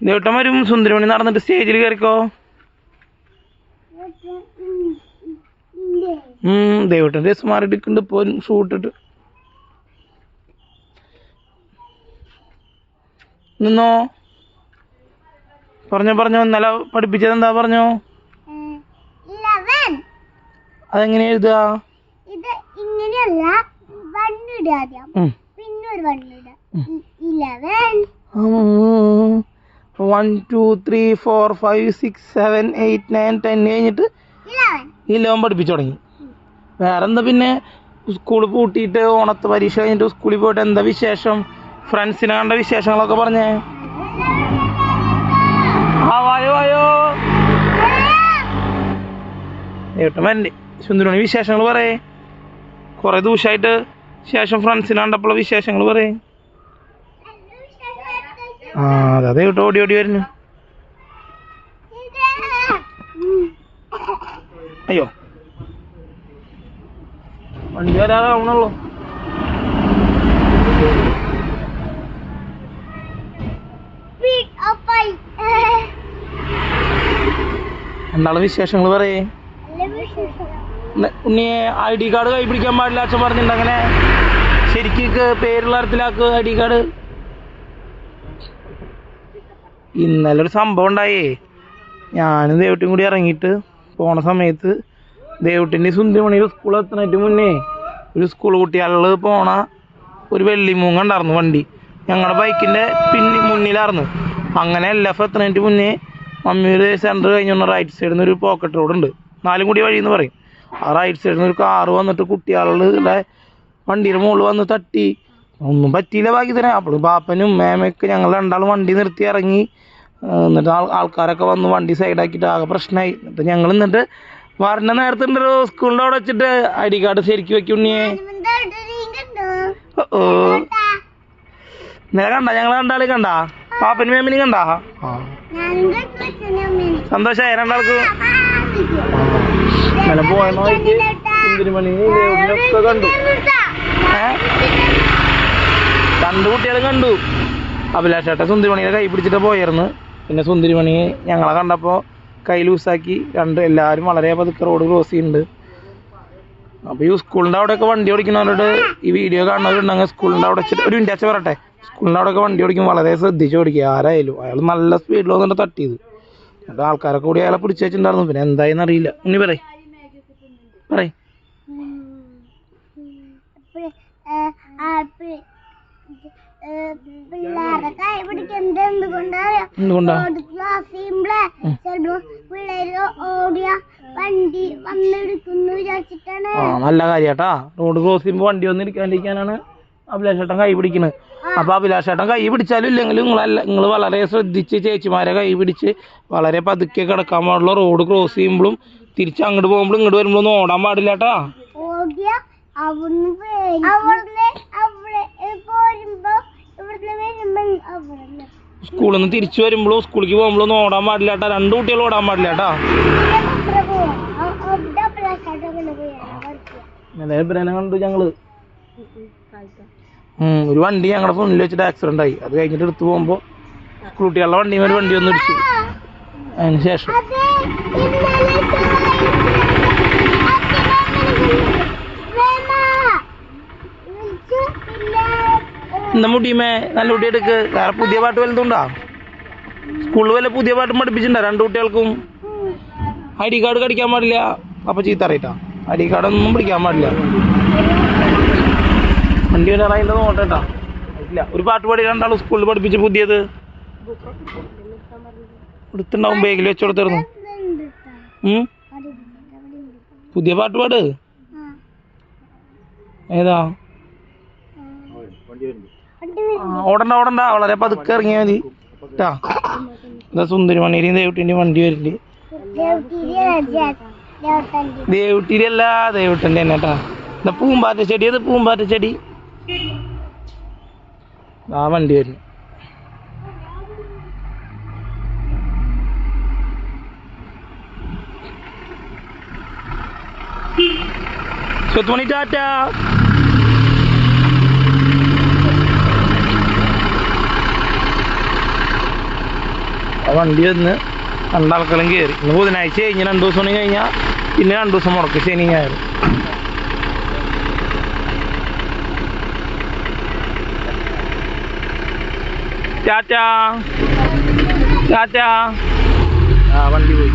ദേവട്ടൻ വരും സുന്ദരമണി നടന്നിട്ട് സ്റ്റേജിൽ കയറിക്കോ? ഉം ദേവട്ടൻ ഡ്രസ് മാറിയിട്ടുണ്ട് ഇപ്പൊ ഷൂട്ടിട്ട് നിന്നോ? പറഞ്ഞോ പറഞ്ഞോ ഇന്നലെ പഠിപ്പിച്ചത് എന്താ പറഞ്ഞോ? അതെങ്ങനെ എഴുതുക? ഇത് ഇങ്ങനെയല്ല വണ്ണിടുക പിന്നെ ഒരു വണ്ണിടുക. Eleven one two three four five six seven eight nine ten കഴിഞ്ഞിട്ട് ഇലവൻ. പഠിപ്പിച്ചു തുടങ്ങി. വേറെന്താ പിന്നെ? സ്കൂൾ പൂട്ടിയിട്ട് ഓണത്തെ പരീക്ഷ കഴിഞ്ഞിട്ട് സ്കൂളിൽ പോയിട്ട് എന്താ വിശേഷം? ഫ്രണ്ട്സിനെ കണ്ട വിശേഷങ്ങളൊക്കെ പറഞ്ഞേ. ആ വായോ വായോ. ഏട്ടൻ വരണ്ടേ. സുന്ദരമണി വിശേഷങ്ങൾ പറയേ. കുറേ ദിവസമായിട്ട് ശേഷം ഫ്രണ്ട്സിനെ കണ്ടപ്പോൾ വിശേഷങ്ങൾ പറയേ. ആ അതെ കേട്ടോ ഓടി ഓടി വരുന്നു. അയ്യോ. വണ്ടി വരാറാവണല്ലോ എന്താണ് വിശേഷങ്ങൾ പറയേ? ഉണ്ണിയെ ഐ ഡി കാർഡ് കൈ പിടിക്കാൻ പാടില്ല അച്ഛൻ പറഞ്ഞിട്ടുണ്ട് അങ്ങനെ. ശരിക്കും പേരുള്ള അർത്ഥത്തിലാക്കുക ഐ ഡി കാർഡ്. ഇന്നലെ ഒരു സംഭവം ഉണ്ടായേ. ഞാനും ദേവട്ടിയും കൂടി ഇറങ്ങിയിട്ട് പോണ സമയത്ത് ദേവട്ടിന്റെ സുന്ദരമണിയുടെ സ്കൂൾ എത്തുന്നതിന് മുന്നേ ഒരു സ്കൂൾ കുട്ടികളിൽ പോണ ഒരു വെള്ളിമൂങ്ങ ഉണ്ടായിരുന്നു വണ്ടി. ഞങ്ങളുടെ ബൈക്കിന്റെ പിന്നി മുന്നിലായിരുന്നു. അങ്ങനെ എൽ എഫ് എത്തുന്നതിന് മുന്നേ മമ്മിയുടെ സെന്റർ കഴിഞ്ഞ റൈറ്റ് സൈഡിൽ നിന്ന് ഒരു പോക്കറ്റ് റോഡ് ഉണ്ട്. നാലും കൂടി വഴി എന്ന് പറയും. ആ റൈറ്റ് സൈഡിൽ നിന്ന് ഒരു കാറ് വന്നിട്ട് കുട്ടികളുടെ വണ്ടിയുടെ മുകളിൽ വന്ന് തട്ടി ഒന്നും പറ്റിയില്ല ഭാഗ്യത്തിന് അപ്പോൾ ബാപ്പനും മേമയൊക്കെ ഞങ്ങൾ രണ്ടാളും വണ്ടി നിർത്തി ഇറങ്ങി എന്നിട്ട് ആൾ ആൾക്കാരൊക്കെ വന്ന് വണ്ടി സൈഡാക്കിയിട്ട് ആകെ പ്രശ്നമായി എന്നിട്ട് ഞങ്ങൾ എന്നിട്ട് വരണ നേരത്തെ ഉണ്ടല്ലോ സ്കൂളിന്റെ അവിടെ വെച്ചിട്ട് ഐ ഡി കാർഡ് ശരിക്ക് വെക്കുണ്ണിയേ? ഓ ഇന്നലെ കണ്ട ഞങ്ങൾ രണ്ടാളെ കണ്ട പാപ്പനും മേമിനും കണ്ട. സന്തോഷമായി രണ്ടാൾക്ക് പോയ മണി കണ്ടു ഏ രണ്ട് കുട്ടികളും കണ്ടു അഭിലാഷേട്ട സുന്ദരിമണിയുടെ കൈ പിടിച്ചിട്ട് പോയിരുന്നു പിന്നെ സുന്ദരിമണി ഞങ്ങളെ കണ്ടപ്പോൾ കൈ ലൂസാക്കി രണ്ട് എല്ലാവരും വളരെ പതുക്കെ റോഡ് ക്രോസ് ചെയ്യുന്നുണ്ട് അപ്പോൾ ഈ സ്കൂളിന്റെ അവിടെയൊക്കെ വണ്ടി ഓടിക്കുന്നവരോട് ഈ വീഡിയോ കാണുന്നവരുണ്ടെങ്കിൽ സ്കൂളിന്റെ അവിടെ ഒരു മിനിറ്റ് അച്ഛൻ പറയട്ടെ സ്കൂളിന്റെ അവിടെയൊക്കെ വണ്ടി ഓടിക്കും വളരെ ശ്രദ്ധിച്ച് ഓടിക്കുക ആരായാലും അയാൾ നല്ല സ്പീഡിൽ വന്നിട്ട് തട്ടിയത് എന്നിട്ട് ആൾക്കാരെ കൂടി അയാളെ പിടിച്ച് പിന്നെ എന്തായെന്ന് അറിയില്ല ഇനി പറയ് പറയ് പിള്ളേരെ കൈ പിടിക്കുന്നത് എന്തുകൊണ്ടാ ചിലപ്പോ പിള്ളേര് ഓടിയ വണ്ടി വന്നെടുക്കുന്നു വിചാരിച്ചിട്ടാണ്. ആ നല്ല കാര്യാട്ടാ. റോഡ് ക്രോസ് ചെയ്യുമ്പോ വണ്ടി വന്ന് ഇരിക്കാണ്ടിരിക്കാനാണ് അഭിലാഷേട്ടൻ കൈ പിടിക്കുന്നത് അപ്പൊ അഭിലാഷേട്ടൻ കൈ പിടിച്ചാലും ഇല്ലെങ്കിലും നിങ്ങളല്ല നിങ്ങൾ വളരെ ശ്രദ്ധിച്ച് ചേച്ചിമാരെ കൈ പിടിച്ച് വളരെ പതുക്കെ കിടക്കാൻ പാടുള്ള റോഡ് ക്രോസ് ചെയ്യുമ്പോഴും തിരിച്ച് അങ്ങോട്ട് പോകുമ്പോഴും ഇങ്ങോട്ട് വരുമ്പോഴൊന്നും ഓടാൻ പാടില്ല കേട്ടാ സ്കൂളിൽ നിന്ന് തിരിച്ചു വരുമ്പോഴും സ്കൂളിലേക്ക് പോകുമ്പോഴൊന്നും ഓടാൻ പാടില്ല കേട്ടാ രണ്ടു കുട്ടികൾ ഓടാൻ പാടില്ല കേട്ടാ കണ്ടു ഞങ്ങൾ. ഒരു വണ്ടി ഞങ്ങളുടെ മുന്നിൽ വെച്ചിട്ട് ആക്സിഡന്റ് ആയി. അത് കഴിഞ്ഞിട്ട് എടുത്തു പോകുമ്പോ കുട്ടികളുടെ വണ്ടി ഒരു വണ്ടി ഒന്ന് ഇടിച്ചു. അതിന് ശേഷം. എന്താ മുടിയുമേ നല്ല കുട്ടി എടുക്ക് വേറെ പുതിയ പാട്ട് വലുതുണ്ടാ? സ്കൂളിൽ വല്ല പുതിയ പാട്ടും പഠിപ്പിച്ചിട്ടുണ്ടോ? രണ്ട് കുട്ടികൾക്കും ഐ ഡി കാർഡ് കടിക്കാൻ പാടില്ല. അപ്പൊ ചീത്ത അറിയിട്ടാ ഐ ഡി കാർഡ് ഒന്നും പിടിക്കാൻ പാടില്ല. വണ്ടി വരാൻ അതിന്റെ നോട്ടേട്ടാ ഇല്ല ഒരു പാട്ട് പാടി രണ്ടാളും സ്കൂളിൽ പഠിപ്പിച്ച് പുതിയത്. എടുത്തുണ്ടാവും ബാഗിൽ വെച്ച് കൊടുത്തിരുന്നു? പുതിയ പാട്ട് പാട്. ഏതാ? ഓടണ്ട ഓടണ്ട. വളരെ പതുക്കെ ഇറങ്ങിയാൽ മതി. കേട്ടാ ഇതാ സുന്ദരിമണിയുടെയും ദേവുട്ടിന്റെ വണ്ടി വരുന്നുണ്ട് ദേവുട്ടിയുടെ അല്ല ദേവുട്ടന്റെ തന്നെ കേട്ടാ ഇതാ പൂമ്പാറ്റ ചെടി? അത് പൂമ്പാറ്റ ചെടി? ആ വണ്ടി വരുന്നു സുത്തുമണി ടാറ്റ. വണ്ടി വന്ന് രണ്ടാൾക്കളും കയറി ഇന്ന് ബുധനാഴ്ച കഴിഞ്ഞ് രണ്ട് ദിവസം കൂടി കഴിഞ്ഞാൽ പിന്നെ രണ്ട് ദിവസം മുടക്ക് ശനി ഞായർ ചാറ്റാ ചാറ്റാ ആ വണ്ടി പോയി.